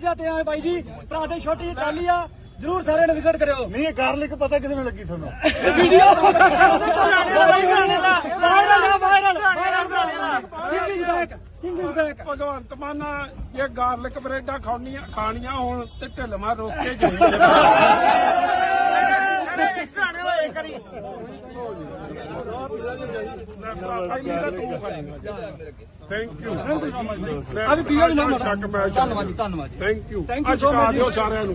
ਨਾਮ ਹੈ ਬਾਈ ਜੀ ਭਰਾ ਦੇ ਛੋਟੀ ਜਿਹੀ ਆ ਜਰੂਰ ਸਾਰਿਆਂ ਨੇ ਵਿਜ਼ਿਟ ਕਰਿਓ। ਨਹੀਂ ਇਹ ਗਾਰਲਿਕ ਪਤਾ ਕਿਹਦੇ ਨਾਲ ਲੱਗੀ ਤੁਹਾਨੂੰ? ਵੀਡੀਓ। ਵਾਇਰਲ ਆ ਵਾਇਰਲ ਕਿੰਗ ਬੈਕ ਬੈਕ ਮਾਨਾ ਇਹ ਗਾਰਲਿਕ ਬ੍ਰੈਡਾਂ ਖਾਣੀਆਂ ਖਾਣੀਆਂ ਹੁਣ ਤੇ ਢਿੱਲਮਾ ਰੋਕ ਕੇ ਜਾਈਏ। ਥੈਂਕ ਯੂ ਆ ਵੀ ਪੀਓ ਵੀ ਨਾ ਸ਼ੱਕ ਮੈਂ ਧੰਨਵਾਦ ਜੀ ਧੰਨਵਾਦ ਥੈਂਕ ਯੂ Thank you ਅੱਜ so much ਕਾ ਦਿਓ ਸਾਰਿਆਂ ਨੂੰ।